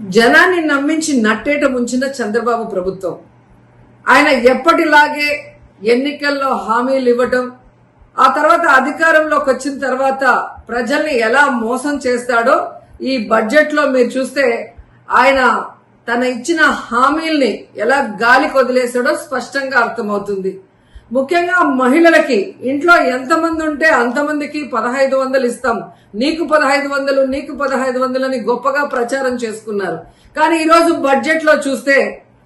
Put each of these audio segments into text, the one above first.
జనాన్ని నమ్మించి నట్టేట ముంచిన చంద్రబాబు ప్రభుత్వం. ఆయన ఎప్పటిలాగే ఎన్నికల్లో హామీలు ఇవ్వటం ఆ తర్వాత అధికారంలోకి వచ్చిన తర్వాత ప్రజల్ని ఎలా మోసం చేస్తాడో ఈ బడ్జెట్లో మీరు చూస్తే ఆయన తన ఇచ్చిన హామీల్ని ఎలా గాలికి వదిలేశాడో స్పష్టంగా అర్థమవుతుంది. ముఖ్యంగా మహిళలకి ఇంట్లో ఎంతమంది ఉంటే అంతమందికి పదహైదు వందలు ఇస్తాం. నీకు పదహైదు వందలు నీకు పదహైదు వందలు అని గొప్పగా ప్రచారం చేసుకున్నారు. కానీ ఈరోజు బడ్జెట్లో చూస్తే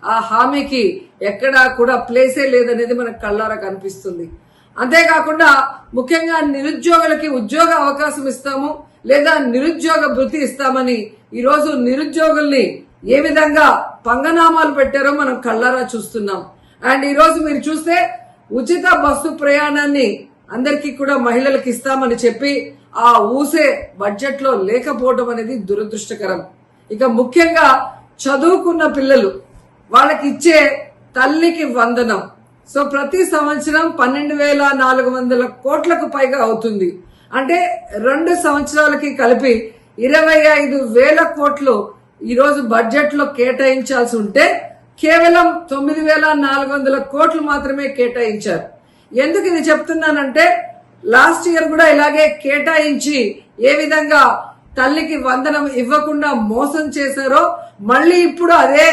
ఆ హామీకి ఎక్కడా కూడా ప్లేసే లేదనేది మనకు కళ్ళారా కనిపిస్తుంది. అంతేకాకుండా ముఖ్యంగా నిరుద్యోగులకి ఉద్యోగ అవకాశం ఇస్తాము లేదా నిరుద్యోగ భృతి ఇస్తామని ఈరోజు నిరుద్యోగుల్ని ఏ విధంగా పంగనామాలు పెట్టారో మనం కళ్ళారా చూస్తున్నాం. అండ్ ఈరోజు మీరు చూస్తే ఉచిత బస్సు ప్రయాణాన్ని అందరికీ కూడా మహిళలకు ఇస్తామని చెప్పి ఆ ఊసే బడ్జెట్లో లేకపోవడం అనేది దురదృష్టకరం. ఇక ముఖ్యంగా చదువుకున్న పిల్లలు వాళ్ళకి ఇచ్చే తల్లికి వందనం. సో ప్రతి సంవత్సరం పన్నెండు వేల నాలుగు వందల కోట్లకు పైగా అవుతుంది. అంటే రెండు సంవత్సరాలకి కలిపి ఇరవై ఐదు వేల కోట్లు ఈరోజు బడ్జెట్లో కేటాయించాల్సి ఉంటే కేవలం తొమ్మిది వేల నాలుగు వందల కోట్లు మాత్రమే కేటాయించారు. ఎందుకు ఇది చెప్తున్నానంటే లాస్ట్ ఇయర్ కూడా ఇలాగే కేటాయించి ఏ విధంగా తల్లికి వందనం ఇవ్వకుండా మోసం చేశారో మళ్ళీ ఇప్పుడు అదే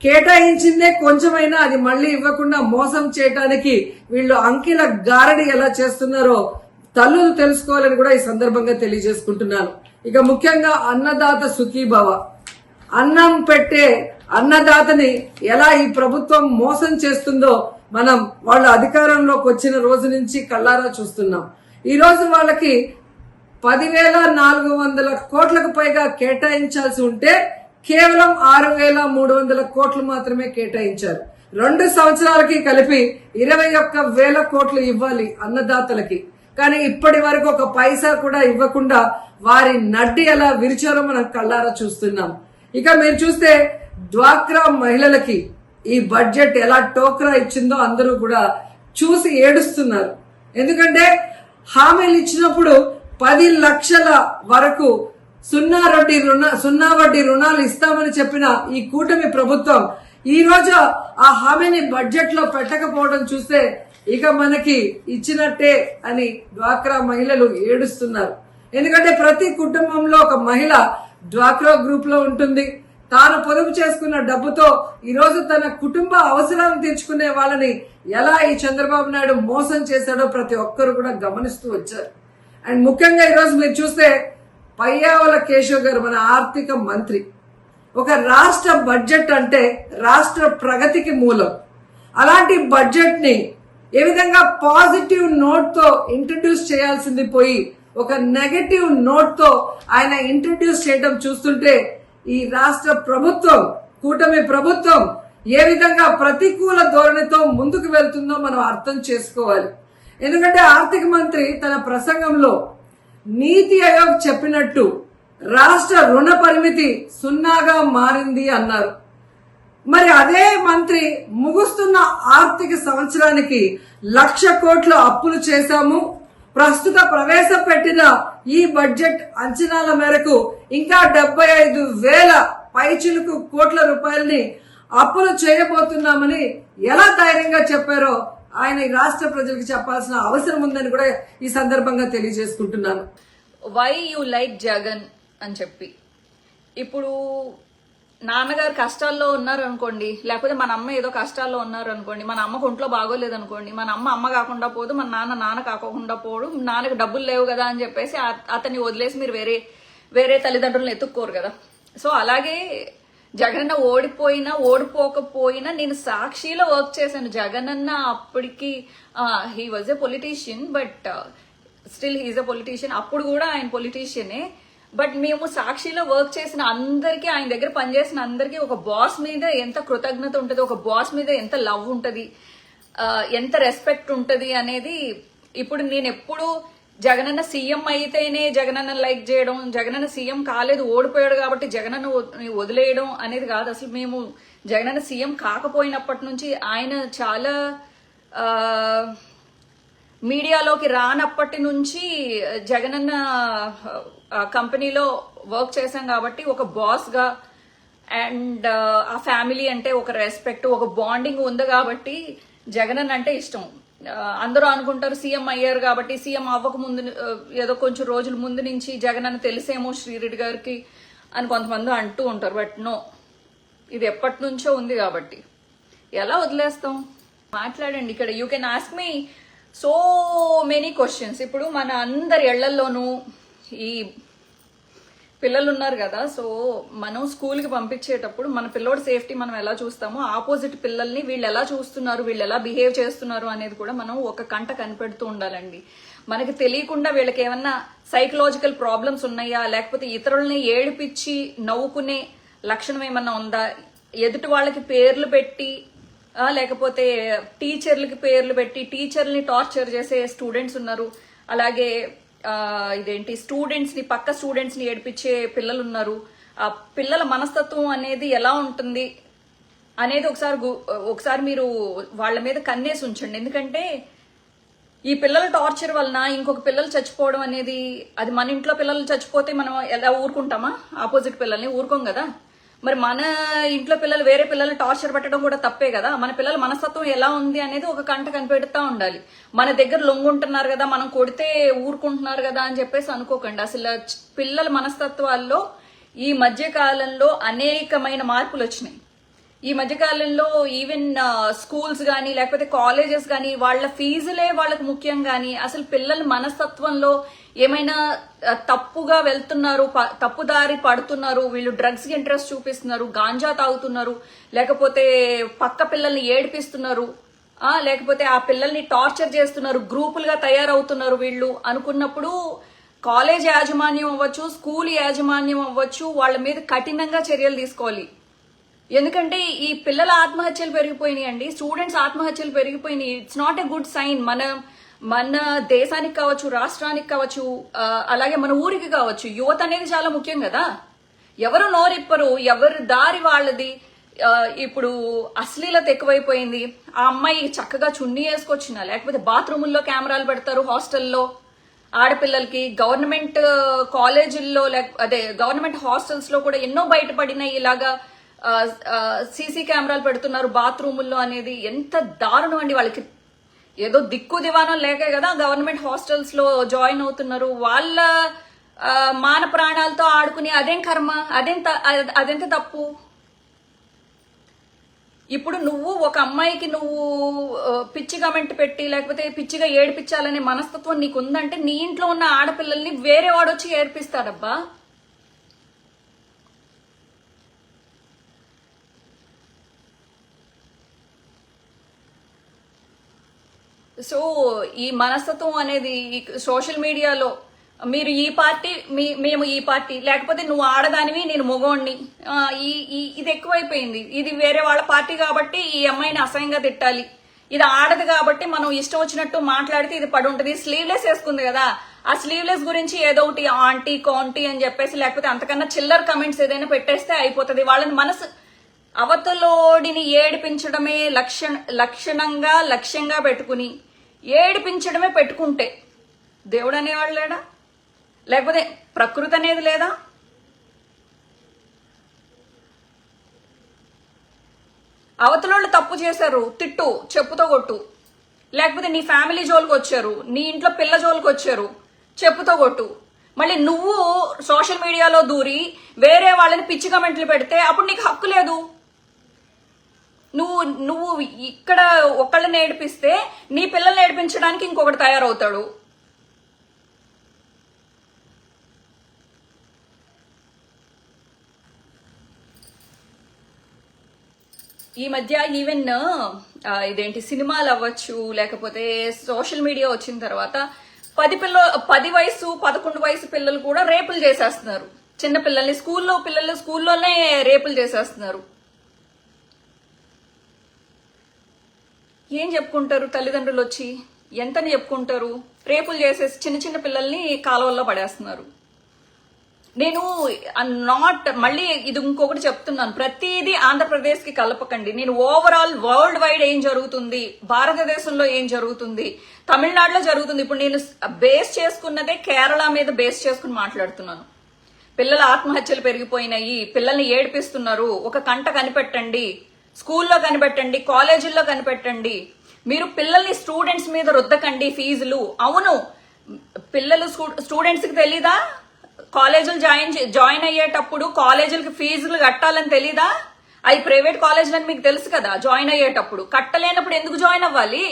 కేటాయించిందే కొంచెమైనా అది మళ్ళీ ఇవ్వకుండా మోసం చేయటానికి వీళ్ళు అంకిల గారడి ఎలా చేస్తున్నారో తల్లులు తెలుసుకోవాలని కూడా ఈ సందర్భంగా తెలియజేసుకుంటున్నాను. ఇక ముఖ్యంగా అన్నదాత సుఖీభవ. అన్నం పెట్టే అన్నదాతని ఎలా ఈ ప్రభుత్వం మోసం చేస్తుందో మనం వాళ్ళ అధికారంలోకి వచ్చిన రోజు నుంచి కళ్ళారా చూస్తున్నాం. ఈరోజు వాళ్ళకి పదివేల నాలుగు వందల కోట్లకు పైగా కేటాయించాల్సి ఉంటే కేవలం ఆరు వేల మూడు వందల కోట్లు మాత్రమే కేటాయించారు. రెండు సంవత్సరాలకి కలిపి ఇరవై ఒక్క వేల కోట్లు ఇవ్వాలి అన్నదాతలకి. కానీ ఇప్పటి వరకు ఒక పైసా కూడా ఇవ్వకుండా వారి నడ్డి ఎలా విరిచారో మనం కళ్ళారా చూస్తున్నాం. ఇక మీరు చూస్తే డ్వాక్రా మహిళలకి ఈ బడ్జెట్ ఎలా టోక్రా ఇచ్చిందో అందరూ కూడా చూసి ఏడుస్తున్నారు. ఎందుకంటే హామీలు ఇచ్చినప్పుడు పది లక్షల వరకు సున్నా వడ్డీ రుణ సున్నా వడ్డీ రుణాలు ఇస్తామని చెప్పిన ఈ కూటమి ప్రభుత్వం ఈ రోజు ఆ హామీని బడ్జెట్లో పెట్టకపోవడం చూస్తే ఇక మనకి ఇచ్చినట్టే అని డ్వాక్రా మహిళలు ఏడుస్తున్నారు. ఎందుకంటే ప్రతి కుటుంబంలో ఒక మహిళ డ్వాక్రా గ్రూప్లో ఉంటుంది. తాను పొదుపు చేసుకున్న డబ్బుతో ఈరోజు తన కుటుంబ అవసరాలను తీర్చుకునే వాళ్ళని ఎలా ఈ చంద్రబాబు నాయుడు మోసం చేశాడో ప్రతి ఒక్కరు కూడా గమనిస్తూ వచ్చారు. అండ్ ముఖ్యంగా ఈరోజు మీరు చూస్తే పయ్యావల కేశవ్ గారు మన ఆర్థిక మంత్రి. ఒక రాష్ట్ర బడ్జెట్ అంటే రాష్ట్ర ప్రగతికి మూలం. అలాంటి బడ్జెట్ని ఏ విధంగా పాజిటివ్ నోట్తో ఇంట్రడ్యూస్ చేయాల్సింది పోయి ఒక నెగటివ్ నోట్తో ఆయన ఇంట్రడ్యూస్ చేయడం చూస్తుంటే ఈ రాష్ట్ర ప్రభుత్వం కూటమి ప్రభుత్వం ఏ విధంగా ప్రతికూల ధోరణితో ముందుకు వెళ్తుందో మనం అర్థం చేసుకోవాలి. ఎందుకంటే ఆర్థిక మంత్రి తన ప్రసంగంలో నీతి ఆయోగ్ చెప్పినట్టు రాష్ట్ర రుణ పరిమితి సున్నాగా మారింది అన్నారు. మరి అదే మంత్రి ముగుస్తున్న ఆర్థిక సంవత్సరానికి లక్ష కోట్ల అప్పులు చేశాము. ప్రస్తుత ప్రవేశపెట్టిన ఈ బడ్జెట్ అంచనాల మేరకు ఇంకా డెబ్బై ఐదు వేల పైచిలుకు కోట్ల రూపాయల్ని అప్పులు చేయబోతున్నామని ఎలా ధైర్యంగా చెప్పారో ఆయన ఈ రాష్ట్ర ప్రజలకు చెప్పాల్సిన అవసరం ఉందని కూడా ఈ సందర్భంగా తెలియజేసుకుంటున్నాను. వై యు లైక్ జగన్ అని చెప్పి. ఇప్పుడు నాన్నగారు కష్టాల్లో ఉన్నారు అనుకోండి లేకపోతే మన అమ్మ ఏదో కష్టాల్లో ఉన్నారు అనుకోండి మన అమ్మకు ఒంట్లో బాగోలేదు అనుకోండి మన అమ్మ అమ్మ కాకుండా పోదు మన నాన్న నాన్న కాకుండా పోడు నాన్నకి డబ్బులు లేవు కదా అని చెప్పేసి అతన్ని వదిలేసి మీరు వేరే వేరే తల్లిదండ్రులను ఎత్తుక్కోరు కదా. సో అలాగే జగనన్న ఓడిపోయినా ఓడిపోకపోయినా నేను సాక్షిలో వర్క్ చేశాను. జగనన్న అప్పటికి he was a politician but still he's a politician అప్పుడు కూడా ఆయన పొలిటీషియనే బట్ మేము సాక్షిలో వర్క్ చేసిన అందరికీ ఆయన దగ్గర పనిచేసిన అందరికీ ఒక బాస్ మీద ఎంత కృతజ్ఞత ఉంటుంది ఒక బాస్ మీద ఎంత లవ్ ఉంటుంది uh, ఎంత రెస్పెక్ట్ ఉంటుంది అనేది ఇప్పుడు నేను ఎప్పుడు జగనన్న సీఎం అయితేనే జగనన్న లైక్ చేయడం జగనన్న సీఎం కాలేదు ఓడిపోయాడు కాబట్టి జగనన్న వదిలేయడం అనేది కాదు. అసలు మేము జగనన్న సీఎం కాకపోయినప్పటి నుంచి ఆయన చాలా మీడియాలోకి రానప్పటి నుంచి జగనన్న కంపెనీలో వర్క్ చేశాం కాబట్టి ఒక బాస్గా అండ్ ఆ ఫ్యామిలీ అంటే ఒక రెస్పెక్ట్ ఒక బాండింగ్ ఉంది కాబట్టి జగనన్న అంటే ఇష్టం. అందరూ అనుకుంటారు సీఎం అయ్యారు కాబట్టి సీఎం అవ్వక ముందు ఏదో కొంచెం రోజుల ముందు నుంచి జగన్ అని తెలిసేమో శ్రీరెడ్డి గారికి అని కొంతమంది అంటూ ఉంటారు. బట్ నో ఇది ఎప్పటి నుంచో ఉంది కాబట్టి. ఎలా వదిలేస్తాం? మాట్లాడండి ఇక్కడ. You can ask me so many questions ఇప్పుడు మన అందరి ఇళ్ళలోనూ ఈ పిల్లలు ఉన్నారు కదా సో మనం స్కూల్కి పంపించేటప్పుడు మన పిల్లోడి సేఫ్టీ మనం ఎలా చూస్తామో ఆపోజిట్ పిల్లల్ని వీళ్ళు ఎలా చూస్తున్నారు వీళ్ళు ఎలా బిహేవ్ చేస్తున్నారు అనేది కూడా మనం ఒక కంట కనిపెడుతూ ఉండాలండి. మనకి తెలియకుండా వీళ్ళకి ఏమన్నా సైకలాజికల్ ప్రాబ్లమ్స్ ఉన్నాయా లేకపోతే ఇతరుల్ని ఏడిపించి నవ్వుకునే లక్షణం ఏమన్నా ఉందా? ఎదుటి వాళ్ళకి పేర్లు పెట్టి లేకపోతే టీచర్లకి పేర్లు పెట్టి టీచర్ని టార్చర్ చేసే స్టూడెంట్స్ ఉన్నారు. అలాగే ఇదేంటి స్టూడెంట్స్ని పక్క స్టూడెంట్స్ని ఏడిపించే పిల్లలు ఉన్నారు ఆ పిల్లల మనస్తత్వం అనేది ఎలా ఉంటుంది అనేది ఒకసారి ఒకసారి మీరు వాళ్ళ మీద కన్నేసి ఉంచండి. ఎందుకంటే ఈ పిల్లల టార్చర్ వలన ఇంకొక పిల్లలు చచ్చిపోవడం అనేది అది మన ఇంట్లో పిల్లలు చచ్చిపోతే మనం ఎలా ఊరుకుంటామా? ఆపోజిట్ పిల్లల్ని ఊరుకోం కదా. మరి మన ఇంట్లో పిల్లలు వేరే పిల్లల్ని టార్చర్ పెట్టడం కూడా తప్పే కదా? మన పిల్లల మనస్తత్వం ఎలా ఉంది అనేది ఒక కంట కనిపెడుతూ ఉండాలి. మన దగ్గర లొంగుంటున్నారు కదా మనం కొడితే ఊరుకుంటున్నారు కదా అని చెప్పేసి అనుకోకండి. అసలు పిల్లల మనస్తత్వాల్లో ఈ మధ్య కాలంలో అనేకమైన మార్పులు వచ్చినాయి. ఈ మధ్యకాలంలో ఈవెన్ స్కూల్స్ కానీ లేకపోతే కాలేజెస్ కానీ వాళ్ళ ఫీజులే వాళ్ళకి ముఖ్యం కానీ అసలు పిల్లల మనస్తత్వంలో ఏమైనా తప్పుగా వెళ్తున్నారు ప- తప్పుదారి పడుతున్నారు వీళ్ళు డ్రగ్స్ ఇంట్రెస్ట్ చూపిస్తున్నారు గాంజా తాగుతున్నారు లేకపోతే పక్క పిల్లల్ని ఏడిపిస్తున్నారు లేకపోతే ఆ పిల్లల్ని టార్చర్ చేస్తున్నారు గ్రూపులుగా తయారవుతున్నారు వీళ్ళు అనుకున్నప్పుడు కాలేజ్ యాజమాన్యం అవ్వచ్చు స్కూల్ యాజమాన్యం అవ్వచ్చు వాళ్ళ మీద కఠినంగా చర్యలు తీసుకోవాలి. ఎందుకంటే ఈ పిల్లల ఆత్మహత్యలు పెరిగిపోయినాయి అండి స్టూడెంట్స్ ఆత్మహత్యలు పెరిగిపోయినాయి. It's not a good sign మన మన దేశానికి కావచ్చు రాష్ట్రానికి కావచ్చు అలాగే మన ఊరికి కావచ్చు యువత అనేది చాలా ముఖ్యం కదా. ఎవరు నోరిప్పరు ఎవరి దారి వాళ్ళది. ఇప్పుడు అశ్లీలత ఎక్కువైపోయింది. ఆ అమ్మాయి చక్కగా చున్నీ వేసుకొచ్చిన లేకపోతే బాత్రూముల్లో కెమెరాలు పెడతారు హాస్టల్లో. ఆడపిల్లలకి గవర్నమెంట్ కాలేజీల్లో లేక అదే గవర్నమెంట్ హాస్టల్స్లో కూడా ఎన్నో బయటపడినాయి ఇలాగా సీసీ కెమెరాలు పెడుతున్నారు బాత్రూముల్లో అనేది. ఎంత దారుణం అండి వాళ్ళకి. ఏదో దిక్కు దివానం లేకే కదా గవర్నమెంట్ హాస్టల్స్లో జాయిన్ అవుతున్నారు. వాళ్ళ మాన ప్రాణాలతో ఆడుకుని అదేం కర్మ? అదేం అదెంత తప్పు? ఇప్పుడు నువ్వు ఒక అమ్మాయికి నువ్వు పిచ్చి కమెంట్ పెట్టి లేకపోతే పిచ్చిగా ఏడిపించాలనే మనస్తత్వం నీకు ఉందంటే నీ ఇంట్లో ఉన్న ఆడపిల్లల్ని వేరే వాడొచ్చి ఏడిపిస్తాడబ్బా. సో ఈ మనస్తత్వం అనేది సోషల్ మీడియాలో మీరు ఈ పార్టీ మీ మేము ఈ పార్టీ లేకపోతే నువ్వు ఆడదానివి నేను మగవాణ్ణి ఈ ఈ- ఇది ఎక్కువైపోయింది. ఇది వేరే వాళ్ళ పార్టీ కాబట్టి ఈ అమ్మాయిని అసహ్యంగా తిట్టాలి. ఇది ఆడదు కాబట్టి మనం ఇష్టం వచ్చినట్టు మాట్లాడితే ఇది పడి ఉంటుంది. స్లీవ్లెస్ వేసుకుంది కదా. ఆ స్లీవ్లెస్ గురించి ఏదో ఒకటి ఆంటీ కాంటీ అని చెప్పేసి లేకపోతే అంతకన్నా చిల్లర్ కమెంట్స్ ఏదైనా పెట్టేస్తే అయిపోతుంది. వాళ్ళని మనసు అవతలోడిని ఏడిపించడమే లక్షణ లక్షణంగా లక్ష్యంగా పెట్టుకుని ఏడిపించడమే పెట్టుకుంటే దేవుడు అనేవాడు లేడా? లేకపోతే ప్రకృతి అనేది లేదా? అవతలోళ్ళు తప్పు చేశారు తిట్టు చెప్పుతో కొట్టు. లేకపోతే నీ ఫ్యామిలీ జోలికి వచ్చారు నీ ఇంట్లో పిల్ల జోలికి వచ్చారు చెప్పుతో కొట్టు. మళ్ళీ నువ్వు సోషల్ మీడియాలో దూరి వేరే వాళ్ళని పిచ్చి కమెంట్లు పెడితే అప్పుడు నీకు హక్కు లేదు. నువ్వు నువ్వు ఇక్కడ ఒకళ్ళని ఏడిపిస్తే నీ పిల్లల్ని ఏడిపించడానికి ఇంకొకటి తయారవుతాడు. ఈ మధ్య ఈవెన్ ఇదేంటి సినిమాలు అవ్వచ్చు లేకపోతే సోషల్ మీడియా వచ్చిన తర్వాత పది పిల్ల పది వయసు పదకొండు వయసు పిల్లలు కూడా రేపులు చేసేస్తున్నారు. చిన్న పిల్లల్ని స్కూల్లో పిల్లలు స్కూల్లోనే రేపులు చేసేస్తున్నారు. ఏం చెప్పుకుంటారు తల్లిదండ్రులు వచ్చి ఎంతని చెప్పుకుంటారు? రేపులు చేసేసి చిన్న చిన్న పిల్లల్ని కాలువల్లో పడేస్తున్నారు. నేను నాట్ మళ్ళీ ఇది ఇంకొకటి చెప్తున్నాను. ప్రతిదీ ఆంధ్రప్రదేశ్కి కలపకండి. నేను ఓవరాల్ వరల్డ్ వైడ్ ఏం జరుగుతుంది? భారతదేశంలో ఏం జరుగుతుంది? తమిళనాడులో జరుగుతుంది. ఇప్పుడు నేను బేస్ చేసుకున్నదే కేరళ మీద బేస్ చేసుకుని మాట్లాడుతున్నాను. పిల్లల ఆత్మహత్యలు పెరిగిపోయినాయి. పిల్లల్ని ఏడిపిస్తున్నారు. ఒక కంట కనిపెట్టండి. స్కూల్లో కనిపెట్టండి కాలేజీల్లో కనిపెట్టండి. మీరు పిల్లల్ని స్టూడెంట్స్ మీద రుద్దకండి ఫీజులు. అవును పిల్లలు స్టూడెంట్స్కి తెలీదా? కాలేజీలు జాయిన్ జాయిన్ అయ్యేటప్పుడు కాలేజీలకి ఫీజులు కట్టాలని తెలీదా? అవి ప్రైవేట్ కాలేజీలని మీకు తెలుసు కదా జాయిన్ అయ్యేటప్పుడు. కట్టలేనప్పుడు ఎందుకు జాయిన్ అవ్వాలి?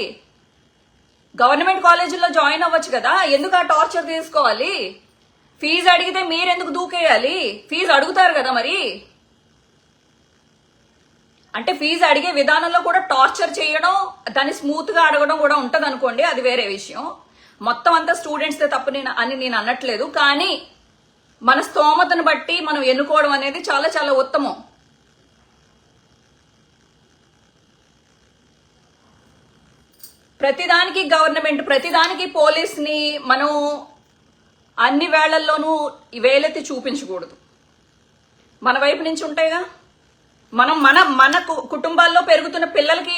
గవర్నమెంట్ కాలేజీల్లో జాయిన్ అవ్వచ్చు కదా ఎందుకు ఆ టార్చర్ తీసుకోవాలి? ఫీజు అడిగితే మీరెందుకు దూకేయాలి? ఫీజు అడుగుతారు కదా మరి. అంటే ఫీజు అడిగే విధానంలో కూడా టార్చర్ చేయడం దాన్ని స్మూత్గా అడగడం కూడా ఉంటది అనుకోండి అది వేరే విషయం. మొత్తం అంతా స్టూడెంట్స్ తప్పు నేను అని నేను అనట్లేదు. కానీ మన స్తోమతను బట్టి మనం ఎన్నుకోవడం అనేది చాలా చాలా ఉత్తమం. ప్రతిదానికి గవర్నమెంట్ ప్రతిదానికి పోలీస్ని మనం అన్ని వేళల్లోనూ వేలెత్తి చూపించకూడదు. మన వైపు నుంచి ఉంటాయిగా? మనం మన మన కుటుంబాల్లో పెరుగుతున్న పిల్లలకి